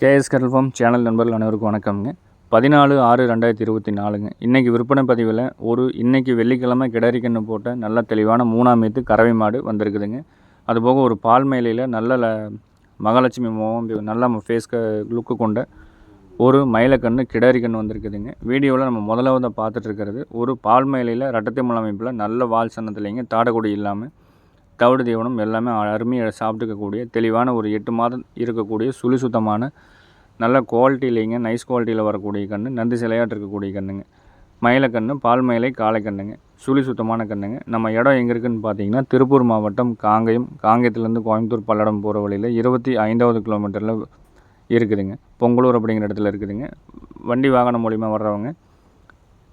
KS கல்ஃபார்ம் channel நண்பர்கள் அனைவருக்கும் வணக்கம்ங்க. பதினாலு ஆறு ரெண்டாயிரத்தி இருபத்தி நாலுங்க. இன்றைக்கி விற்பனை பதிவில் ஒரு இன்றைக்கி வெள்ளிக்கிழமை கிடரிக்கன்று போட்ட நல்ல தெளிவான மூணாம் மீத்து கறவை மாடு வந்திருக்குதுங்க. அதுபோக ஒரு பால் மேலையில் நல்ல ல- மகாலட்சுமி மோகம் நல்ல ஃபேஸ் லுக்கு கொண்ட ஒரு மயிலக்கன்று கிடாரிக்கன்று வந்திருக்குதுங்க. வீடியோவில் நம்ம முதலாவதாக பார்த்துட்டு இருக்கிறது ஒரு பால் மேலையில் ரட்டத்தை முள் அமைப்பில் நல்ல வால் சன்னத்துலேங்க தாடக்குடி இல்லாமல் தவிடு தீவனம் எல்லாமே அருமையாக சாப்பிட்டுக்கக்கூடிய தெளிவான ஒரு எட்டு மாதம் இருக்கக்கூடிய சுழி சுத்தமான நல்ல குவாலிட்டியிலேங்க நைஸ் குவாலிட்டியில் வரக்கூடிய கன்று நந்தி சிலையாட்டு இருக்கக்கூடிய கன்றுங்க மயிலக்கன்று பால் மயிலை காளை சுழி சுத்தமான கன்றுங்க நம்ம இடம் எங்கே இருக்குதுன்னு பார்த்தீங்கன்னா திருப்பூர் மாவட்டம் காங்கயம் காங்கயத்துலேருந்து கோயம்புத்தூர் பல்லடம் போகிற வழியில் இருபத்தி ஐந்தாவது கிலோமீட்டரில் இருக்குதுங்க. பொங்கலூர் அப்படிங்கிற இடத்துல இருக்குதுங்க. வண்டி வாகனம் மூலிமா வர்றவங்க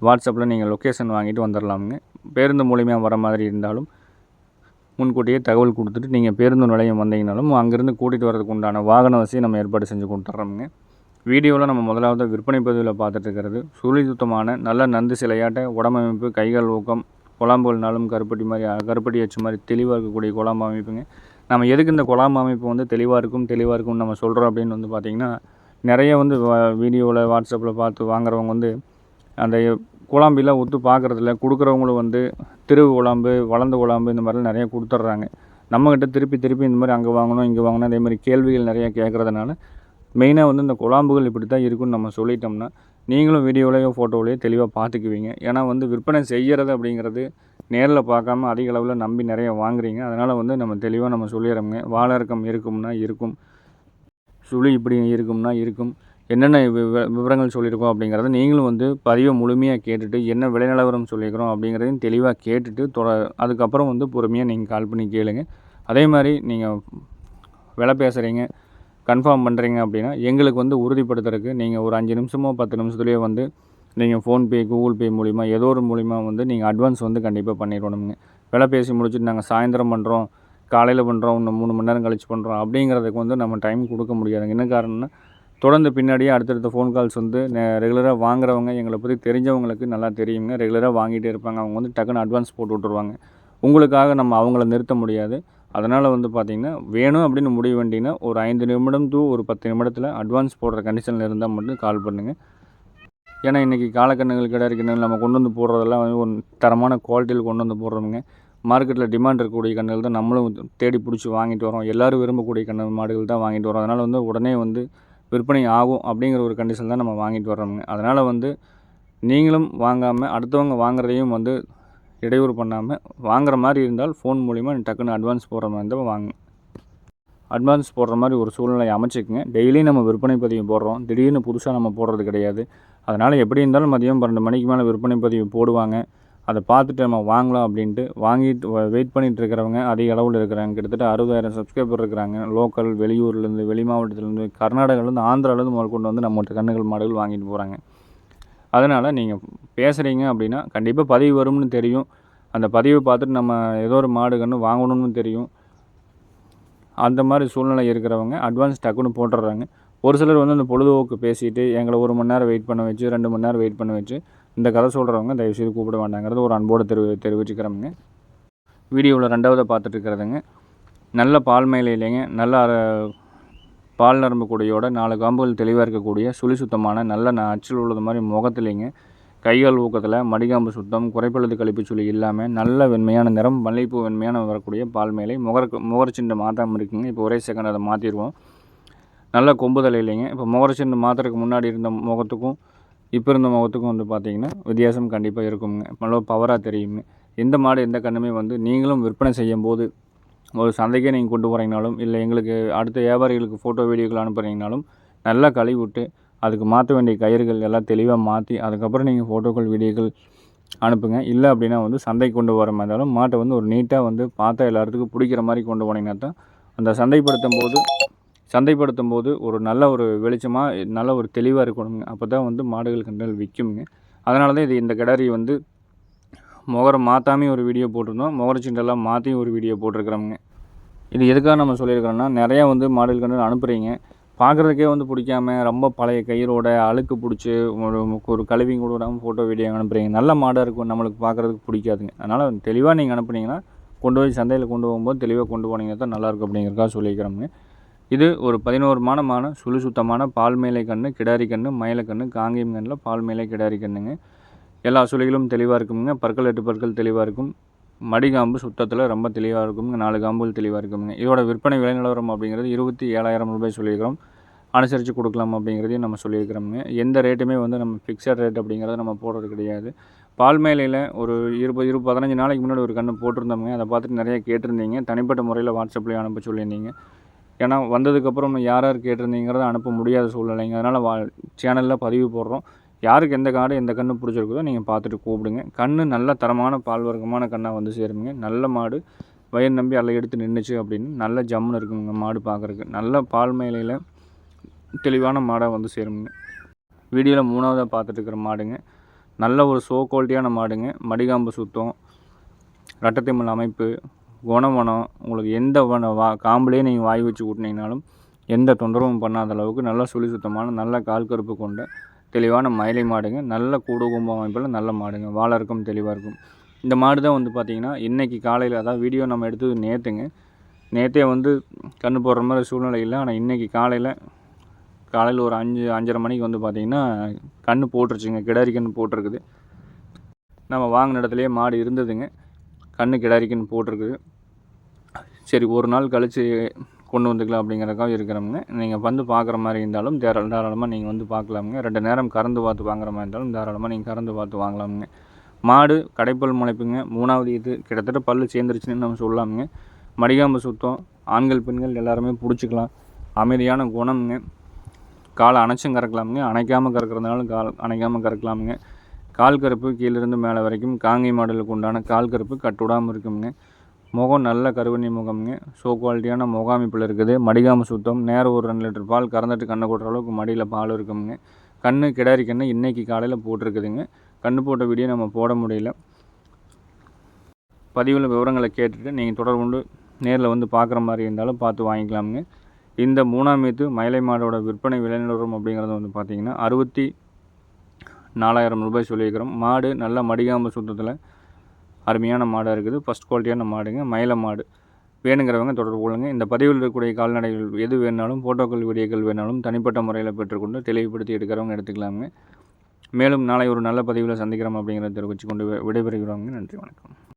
வாட்ஸ்அப்பில் நீங்கள் லொக்கேஷன் வாங்கிட்டு வந்துடலாமுங்க பேருந்து மூலிமா வர மாதிரி இருந்தாலும் முன்கூட்டியே தகவல் கொடுத்துட்டு நீங்கள் பேருந்து நிலையம் வந்தீங்கனாலும் அங்கேருந்து கூட்டிகிட்டு வரதுக்கு உண்டான வாகன வசதி நம்ம ஏற்பாடு செஞ்சு கொடுத்துட்றோமுங்க வீடியோவில் நம்ம முதலாவது விற்பனை பதிவில் பார்த்துட்டு இருக்கிறது சுழி சுத்தமான நல்ல நந்து சிலையாட்ட உடம்பமைப்பு கைகள் ஊக்கம் குழம்புகள்னாலும் கருப்பட்டி மாதிரி கருப்பட்டி அச்சு மாதிரி தெளிவாக இருக்கக்கூடிய குழாம்பு அமைப்புங்க. நம்ம எதுக்கு இந்த குழாம்பு அமைப்பு வந்து தெளிவாக இருக்கும் தெளிவாக இருக்கும்னு நம்ம சொல்கிறோம் அப்படின்னு வந்து பார்த்திங்கன்னா நிறைய வந்து வீடியோவில் வாட்ஸ்அப்பில் பார்த்து வாங்குறவங்க வந்து அந்த குழாம்பிலாம் ஒத்து பார்க்குறதில்ல கொடுக்குறவங்களும் வந்து திருவு குழம்பு வளர்ந்த குழம்பு இந்த மாதிரிலாம் நிறைய கொடுத்துட்றாங்க. நம்மக்கிட்ட திருப்பி திருப்பி இந்த மாதிரி அங்கே வாங்கணும் இங்கே வாங்கணும் அதே மாதிரி கேள்விகள் நிறைய கேட்குறதுனால மெயினாக வந்து இந்த குழம்புகள் இப்படி தான் இருக்குன்னு நம்ம சொல்லிட்டோம்னா நீங்களும் வீடியோலையோ ஃபோட்டோவிலையோ தெளிவாக பார்த்துக்குவீங்க. ஏன்னா வந்து விற்பனை செய்கிறது அப்படிங்கிறது நேரில் பார்க்காம அதிக அளவில் நம்பி நிறைய வாங்குறீங்க. அதனால் வந்து நம்ம தெளிவாக நம்ம சொல்லிடுறோங்க வாழறக்கம் இருக்கும்னா இருக்கும். சுழி இப்படி இருக்கும்னா இருக்கும். என்னென்ன வி- விவரங்கள் சொல்லியிருக்கோம் அப்படிங்கிறத நீங்களும் வந்து பதிவை முழுமையாக கேட்டுட்டு என்ன விலை நிலவரம் சொல்லியிருக்கிறோம் அப்படிங்கிறதையும் தெளிவாக கேட்டுட்டு தொட அதுக்கப்புறம் வந்து பொறுமையாக நீங்கள் கால் பண்ணி கேளுங்க. அதே மாதிரி நீங்கள் விலை பேசுகிறீங்க கன்ஃபார்ம் பண்ணுறீங்க அப்படின்னா எங்களுக்கு வந்து உறுதிப்படுத்துறதுக்கு நீங்கள் ஒரு அஞ்சு நிமிஷமோ பத்து நிமிஷத்துலேயே வந்து நீங்கள் ஃபோன்பே கூகுள் பே மூலிமா ஏதோ ஒரு மூலிமா வந்து நீங்கள் அட்வான்ஸ் வந்து கண்டிப்பாக பண்ணிடணுங்க. விலை பேசி முடிச்சுட்டு நாங்கள் சாயந்தரம் பண்ணுறோம் காலையில் பண்ணுறோம் இன்னும் மூணு மணி நேரம் கழிச்சு பண்ணுறோம் அப்படிங்கிறதுக்கு வந்து நம்ம டைம் கொடுக்க முடியாதுங்க. என்ன காரணம்னா தொடர்ந்து பின்னாடியே அடுத்தடுத்த ஃபோன் கால்ஸ் வந்து ரெகுலராக வாங்குறவங்க எங்களை பற்றி தெரிஞ்சவங்களுக்கு நல்லா தெரியுங்க. ரெகுலராக வாங்கிட்டே இருப்பாங்க. அவங்க வந்து டக்குன்னு அட்வான்ஸ் போட்டு விட்ருவாங்க உங்களுக்காக நம்ம அவங்கள நிறுத்த முடியாது. அதனால் வந்து பார்த்திங்கன்னா வேணும் அப்படின்னு முடிவு வேண்டிங்கன்னா ஒரு ஐந்து நிமிடம் டூ ஒரு பத்து நிமிடத்தில் அட்வான்ஸ் போடுற கண்டிஷனில் இருந்தால் மட்டும் கால் பண்ணுங்கள் ஏன்னா இன்றைக்கி காலக்கண்ணுகள் கிடையாது கிணறுகள் நம்ம கொண்டு வந்து போடுறதெல்லாம் வந்து ஒரு தரமான குவாலிட்டியில் கொண்டு வந்து போடுறவங்க மார்க்கெட்டில் டிமாண்ட் இருக்கக்கூடிய கண்ணுகள் தான் நம்மளும் தேடி பிடிச்சி வாங்கிட்டு வரோம். எல்லோரும் விரும்பக்கூடிய கண்ணு மாடுகள் தான் வாங்கிட்டு வரோம். அதனால் வந்து உடனே வந்து விற்பனை ஆகும் அப்படிங்கிற ஒரு கண்டிஷன் தான் நம்ம வாங்கிட்டு வர்றோமுங்க. அதனால் வந்து நீங்களும் வாங்காமல் அடுத்தவங்க வாங்குறதையும் வந்து இடையூறு பண்ணாமல் வாங்குற மாதிரி இருந்தால் ஃபோன் மூலிமா டக்குன்னு அட்வான்ஸ் போடுற மாதிரி இருந்தால் வாங்க. அட்வான்ஸ் போடுற மாதிரி ஒரு சூழ்நிலை அமைச்சிக்கங்க. டெய்லியும் நம்ம விற்பனை பதிவு போடுறோம். திடீர்னு புதுசாக நம்ம போடுறது கிடையாது. அதனால் எப்படி இருந்தாலும் மதியம் பன்னெண்டு மணிக்கு மேலே விற்பனை பதிவு போடுவாங்க. அதை பார்த்துட்டு நம்ம வாங்கலாம் அப்படின்ட்டு வாங்கிட்டு வெயிட் பண்ணிட்டு இருக்கிறவங்க அதிக அளவில் இருக்கிறாங்க. கிட்டத்தட்ட அறுபதாயிரம் சப்ஸ்கிரைபர் இருக்கிறாங்க. லோக்கல் வெளியூர்லேருந்து வெளி மாவட்டத்துலேருந்து கர்நாடகாலேருந்து ஆந்திராலேருந்து முதல் கொண்டு வந்து நம்மகிட்ட கண்ணுகள் மாடுகள் வாங்கிட்டு போகிறாங்க அதனால் நீங்கள் பேசுகிறீங்க அப்படின்னா கண்டிப்பாக பதிவு வரும்னு தெரியும். அந்த பதிவை பார்த்துட்டு நம்ம ஏதோ ஒரு மாடு கன்று வாங்கணும்னு தெரியும். அந்த மாதிரி சூழ்நிலை இருக்கிறவங்க அட்வான்ஸ் டக்குன்னு போட்டுடுறாங்க. ஒரு சிலர் வந்து அந்த பொழுதுபோக்கு பேசிட்டு எங்களை ஒரு மணி நேரம் வெயிட் பண்ண வச்சு ரெண்டு மணி நேரம் வெயிட் பண்ண வச்சு இந்த கதை சொல்கிறவங்க தயவுசெய்து கூப்பிட வேண்டாங்கிறது ஒரு அன்போடு தெரிவி தெரிவிச்சுக்கிறோமுங்க வீடியோவில் ரெண்டாவது பார்த்துட்ருக்கிறதுங்க நல்ல பால் மேலே இல்லைங்க நல்ல பால் நரம்பு கூடையோட நாலு காம்புகள் தெளிவாக இருக்கக்கூடிய சுழி சுத்தமான நல்ல ந- அச்சில் உள்ளது மாதிரி முகத்துலேங்க. கைகள் ஊக்கத்தில் மடிகாம்பு சுத்தம் குறைப்பழுது கழிப்பு சுழி இல்லாமல் நல்ல வெண்மையான நிறம் மல்லிகைப்பூ வெண்மையான வரக்கூடிய பால் மேலே முகருக்கு முகரச்சிண்டு மாற்றாமல் இருக்குங்க. இப்போ ஒரே செகண்ட் அதை மாற்றிடுவோம் நல்ல கொம்புதல் இல்லைங்க இப்போ முகரச்சிண்டு மாற்றுறதுக்கு முன்னாடி இருந்த முகத்துக்கும் இப்போ இருந்த முகத்துக்கும் வந்து பார்த்தீங்கன்னா வித்தியாசம் கண்டிப்பாக இருக்குங்க. நல்லா பவராக தெரியுங்க. எந்த மாடு எந்த கண்ணுமே வந்து நீங்களும் விற்பனை செய்யும் போது ஒரு சந்தைக்கே நீங்கள் கொண்டு போகிறீங்கனாலும் இல்லை எங்களுக்கு அடுத்த வியாபாரிகளுக்கு ஃபோட்டோ வீடியோக்கள் அனுப்புகிறீங்கனாலும் நல்லா கழுவி விட்டு அதுக்கு மாற்ற வேண்டிய கயிறுகள் எல்லாம் தெளிவாக மாற்றி அதுக்கப்புறம் நீங்கள் ஃபோட்டோக்கள் வீடியோக்கள் அனுப்புங்க. இல்லை அப்படின்னா வந்து சந்தைக்கு கொண்டு வர மாதிரி இருந்தாலும் மாட்டை வந்து ஒரு நீட்டாக வந்து பார்த்தா எல்லாத்துக்கும் பிடிக்கிற மாதிரி கொண்டு போனீங்கன்னா தான் அந்த சந்தைப்படுத்தும் போது சந்தைப்படுத்தும் போது ஒரு நல்ல ஒரு வெளிச்சமாக நல்ல ஒரு தெளிவாக இருக்கணுங்க. அப்போ தான் வந்து மாடுகள் கன்றுகள் விற்குங்க. அதனால தான் இது இந்த கிடரி வந்து முகரம் மாற்றாமே ஒரு வீடியோ போட்டிருந்தோம். முகரச்சிண்டெல்லாம் மாற்றியும் ஒரு வீடியோ போட்டிருக்கிறோமுங்க. இது எதுக்காக நம்ம சொல்லியிருக்கிறோன்னா நிறையா வந்து மாடல் கண்டு அனுப்புகிறீங்க பார்க்குறதுக்கே வந்து பிடிக்காம ரொம்ப பழைய கயிறோட அழுக்கு பிடிச்சி ஒரு ஒரு கழுவி கூட விடாமல் ஃபோட்டோ வீடியோ அனுப்புகிறீங்க நல்ல மாடாக இருக்கும் நம்மளுக்கு பார்க்குறதுக்கு பிடிக்காதுங்க. அதனால் தெளிவாக நீங்கள் அனுப்புனீங்கன்னா கொண்டு போய் சந்தையில் கொண்டு போகும்போது தெளிவாக கொண்டு போனீங்கன்னா தான் நல்லாயிருக்கும் அப்படிங்கிறக்காக சொல்லிக்கிறோமுங்க இது ஒரு பதினோரு மாதமான சுழி சுத்தமான பால் மேலை கன்று கிடாரி கன்று மயிலை கன்று காங்கேயம் கண்ணில் பால் மேலை கிடாரி கன்றுங்க எல்லா சுழிகளும் தெளிவாக இருக்குமுங்க. பற்கள் எட்டு பற்கள் தெளிவாக இருக்கும். மடிகாம்பு சுத்தத்தில் ரொம்ப தெளிவாக இருக்குங்க நாலு காம்புகள் தெளிவாக இருக்குங்க இதோட விற்பனை விலை நிலவரம் அப்படிங்கிறது இருபத்தி ஏழாயிரம் ரூபாய் சொல்லியிருக்கிறோம். அனுசரித்து கொடுக்கலாம் அப்படிங்கிறதையும் நம்ம சொல்லியிருக்கிறோங்க எந்த ரேட்டுமே வந்து நம்ம ஃபிக்ஸட் ரேட் அப்படிங்கிறத நம்ம போடுறது கிடையாது. பால் மேலையில் ஒரு இருபது இருபது பதினஞ்சு நாளைக்கு முன்னாடி ஒரு கன்று போட்டிருந்தோம்ங்க. அதை பார்த்துட்டு நிறைய கேட்டிருந்தீங்க. தனிப்பட்ட முறையில் வாட்ஸ்அப்லேயும் அனுப்ப சொல்லியிருந்தீங்க. ஏன்னா வந்ததுக்கப்புறம் யார் யார் கேட்டிருந்தீங்கிறத அனுப்ப முடியாத சூழ்நிலைங்க. அதனால் வா சேனலில் பதிவு போடுறோம். யாருக்கு எந்த காடு எந்த கன்று பிடிச்சிருக்குதோ நீங்கள் பார்த்துட்டு கூப்பிடுங்க. கன்று நல்ல தரமான பால் வர்க்கமான கண்ணாக வந்து சேருங்க நல்ல மாடு வயிறு நம்பி அல்ல எடுத்து நின்றுச்சு அப்படின்னு நல்ல ஜம்முன்னு இருக்குங்க மாடு பார்க்குறக்கு நல்ல பால் மேலையில் தெளிவான மாடாக வந்து சேருங்க வீடியோவில் மூணாவதாக பார்த்துட்டு இருக்கிற மாடுங்க. நல்ல ஒரு சோ குவாலிட்டியான மாடுங்க. மடிகாம்பு சுத்தம் ரட்டத்திமல் அமைப்பு குணமனம் உங்களுக்கு எந்த வன வா காம்புலேயே நீங்கள் வாய் வச்சு கூட்டினீங்கனாலும் எந்த தொந்தரவும் பண்ணாத அளவுக்கு நல்ல சுழி சுத்தமான நல்ல கால் கருப்பு கொண்ட தெளிவான மயிலை மாடுங்க. நல்ல கூடு கும்பம் அமைப்பில் நல்ல மாடுங்க. வாழை இருக்கும் தெளிவாக இருக்கும். இந்த மாடு தான் வந்து பார்த்திங்கன்னா இன்றைக்கி காலையில் அதாவது வீடியோ நம்ம எடுத்தது நேற்றுங்க நேற்றே வந்து கன்று போடுற மாதிரி சூழ்நிலை இல்லை. ஆனால் இன்றைக்கி காலையில் காலையில் ஒரு அஞ்சு அஞ்சரை மணிக்கு வந்து பார்த்திங்கன்னா கன்று போட்டுருச்சுங்க. கிடாரி போட்டிருக்குது. நம்ம வாங்கின இடத்துலையே மாடு இருந்ததுங்க. கன்று கிடாரி போட்டிருக்குது. சரி ஒரு நாள் கழித்து கொண்டு வந்துக்கலாம் அப்படிங்கிறதுக்காக இருக்கிறவங்க நீங்கள் வந்து பார்க்குற மாதிரி இருந்தாலும் தாரா தாராளமாக நீங்கள் வந்து பார்க்கலாமுங்க. ரெண்டு நேரம் கறந்து பார்த்து வாங்குற மாதிரி இருந்தாலும் தாராளமாக நீங்கள் கறந்து பார்த்து வாங்கலாமுங்க. மாடு கடைப்பல் முளைப்புங்க மூணாவது இது கிட்டத்தட்ட பல்லு சேர்ந்துருச்சுன்னு நம்ம சொல்லலாமுங்க. மடிகாம்பு சுத்தம் ஆண்கள் பெண்கள் எல்லாருமே பிடிச்சிக்கலாம். அமைதியான குணம்ங்க. காலை அணைச்சும் கறக்கலாமுங்க. அணைக்காமல் கறக்கிறதுனால கால் அணைக்காமல் கறக்கலாமுங்க. கால் கருப்பு கீழேருந்து மேலே வரைக்கும் காங்கை மாடலுக்கு உண்டான கால் கருப்பு கட்டுவிடாமல் இருக்குங்க முகம் நல்ல கருவணி முகம்ங்க. ஸோ குவாலிட்டியான முகாமைப்பில் இருக்குது. மடிகாம சுத்தம். நேரம் ஒரு ரெண்டு லிட்டர் பால் கறந்துட்டு கண்ணை கொட்டுற அளவுக்கு மடியில் பால் இருக்குங்க கண்ணு கிடாரி கண்ணு இன்றைக்கி காலையில் போட்டிருக்குதுங்க. கண்ணு போட்ட வீடியோ நம்ம போட முடியல. பதிவில் விவரங்களை கேட்டுட்டு நீங்கள் தொடர்பு கொண்டு நேரில் வந்து பார்க்குற மாதிரி இருந்தாலும் பார்த்து வாங்கிக்கலாமுங்க. இந்த மூணாம் மீத்து மயிலை மாடோட விற்பனை விளைநிலவரம் அப்படிங்கிறது வந்து பார்த்திங்கன்னா அறுபத்தி நாலாயிரம் ரூபாய் சொல்லியிருக்கிறோம். மாடு நல்ல மடிகாம்பு சுத்தத்தில் அருமையான மாடாக இருக்குது. ஃபஸ்ட் குவாலிட்டியான மாடுங்க. மயில மாடு. வேணுங்கிறவங்க தொடர்பு கொள்ளுங்க. இந்த பதிவில் இருக்கக்கூடிய கால்நடைகள் எது வேணாலும் ஃபோட்டோக்கள் வீடியோக்கள் வேணாலும் தனிப்பட்ட முறையில் பெற்றுக்கொண்டு தெளிவுபடுத்தி எடுக்கிறவங்க எடுத்துக்கலாமுங்க மேலும் நாளை ஒரு நல்ல பதிவில் சந்திக்கிறோம் அப்படிங்கிறத தெரிவித்து கொண்டு விடைபெறுகிறவங்க நன்றி வணக்கம்.